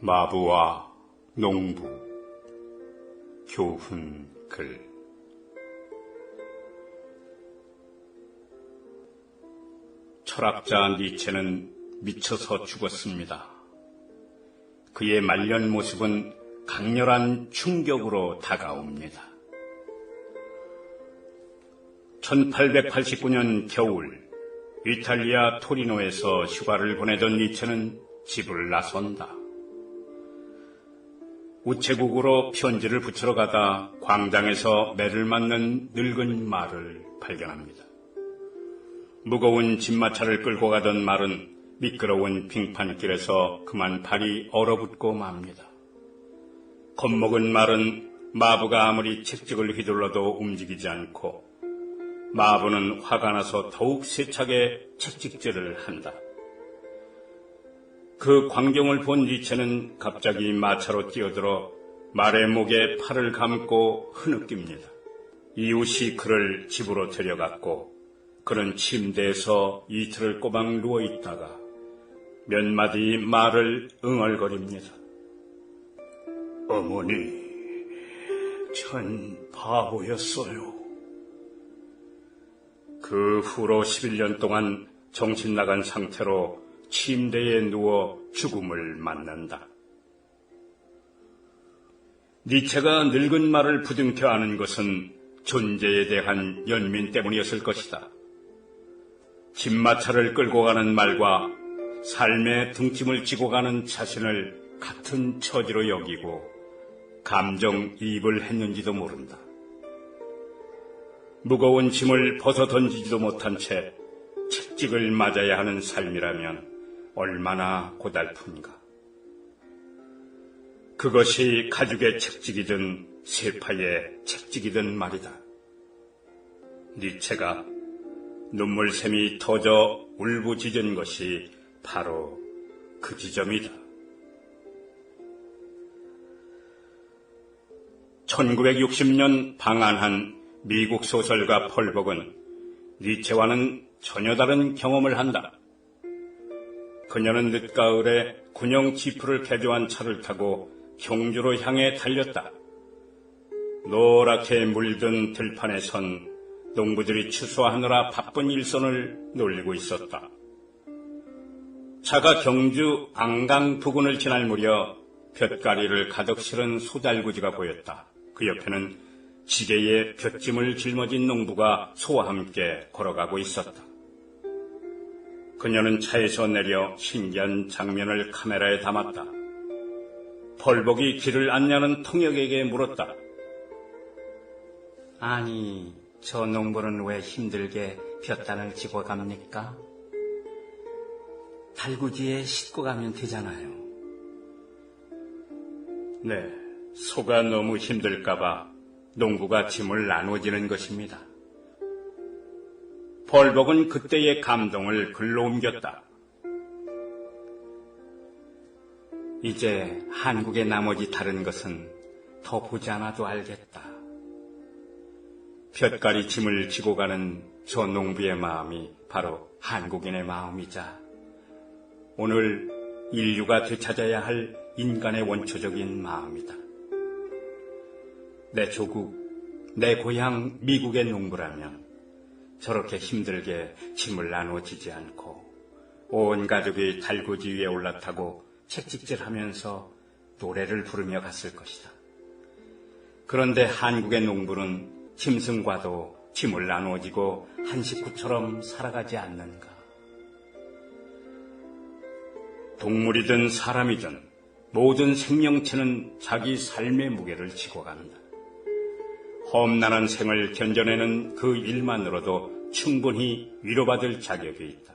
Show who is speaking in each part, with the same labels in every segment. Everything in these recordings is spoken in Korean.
Speaker 1: 마부와 농부 교훈 글 철학자 니체는 미쳐서 죽었습니다. 그의 말년 모습은 강렬한 충격으로 다가옵니다. 1889년 겨울 이탈리아 토리노에서 휴가를 보내던 니체는 집을 나선다. 우체국으로 편지를 붙이러 가다 광장에서 매를 맞는 늙은 말을 발견합니다. 무거운 집마차를 끌고 가던 말은 미끄러운 빙판길에서 그만 발이 얼어붙고 맙니다. 겁먹은 말은 마부가 아무리 책찍을 휘둘러도 움직이지 않고 마부는 화가 나서 더욱 세차게 책찍질을 한다. 그 광경을 본 리체는 갑자기 마차로 뛰어들어 말의 목에 팔을 감고 흐느낍니다. 이웃이 그를 집으로 데려갔고 그는 침대에서 이틀을 꼬박 누워 있다가 몇 마디 말을 응얼거립니다. 어머니, 전 바보였어요. 그 후로 11년 동안 정신 나간 상태로 침대에 누워 죽음을 맞는다. 니체가 늙은 말을 부둥켜 아는 것은 존재에 대한 연민 때문이었을 것이다. 집마차를 끌고 가는 말과 삶의 등짐을 지고 가는 자신을 같은 처지로 여기고 감정이입을 했는지도 모른다. 무거운 짐을 벗어 던지지도 못한 채 책찍을 맞아야 하는 삶이라면 얼마나 고달픈가. 그것이 가죽의 책찍이든 세파의 책찍이든 말이다. 니체가 눈물샘이 터져 울부짖은 것이 바로 그 지점이다. 1960년 방한한 미국 소설가 펄복은 니체와는 전혀 다른 경험을 한다. 그녀는 늦가을에 군용 지프를 개조한 차를 타고 경주로 향해 달렸다. 노랗게 물든 들판에 선 농부들이 추수하느라 바쁜 일손을 놀리고 있었다. 차가 경주 안강 부근을 지날 무렵 볕가리를 가득 실은 소달구지가 보였다. 그 옆에는 지게에 볕짐을 짊어진 농부가 소와 함께 걸어가고 있었다. 그녀는 차에서 내려 신기한 장면을 카메라에 담았다. 벌복이 길을 안내하는 통역에게 물었다.
Speaker 2: 아니, 저 농부는 왜 힘들게 볕단을 지고 갑니까? 달구지에 싣고 가면 되잖아요.
Speaker 1: 네, 소가 너무 힘들까봐 농부가 짐을 나눠지는 것입니다. 벌복은 그때의 감동을 글로 옮겼다.
Speaker 2: 이제 한국의 나머지 다른 것은 더 보지 않아도 알겠다.
Speaker 1: 볕가리 짐을 지고 가는 저 농부의 마음이 바로 한국인의 마음이자 오늘 인류가 되찾아야 할 인간의 원초적인 마음이다. 내 조국, 내 고향 미국의 농부라면 저렇게 힘들게 짐을 나눠지지 않고 온 가족이 달구지 위에 올라타고 책찍질하면서 노래를 부르며 갔을 것이다. 그런데 한국의 농부는 짐승과도 짐을 나누어지고 한 식구처럼 살아가지 않는가. 동물이든 사람이든 모든 생명체는 자기 삶의 무게를 지고 간다. 험난한 생을 견뎌내는 그 일만으로도 충분히 위로받을 자격이 있다.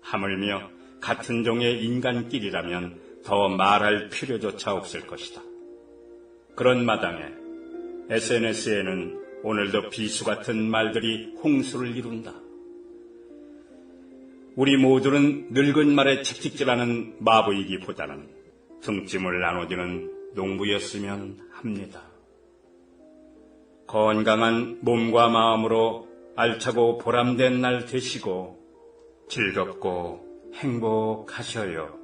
Speaker 1: 하물며 같은 종의 인간끼리라면 더 말할 필요조차 없을 것이다. 그런 마당에 SNS에는 오늘도 비수 같은 말들이 홍수를 이룬다. 우리 모두는 늙은 말에 책찍질하는 마부이기보다는 등짐을 나눠주는 농부였으면 합니다. 건강한 몸과 마음으로 알차고 보람된 날 되시고 즐겁고 행복하셔요.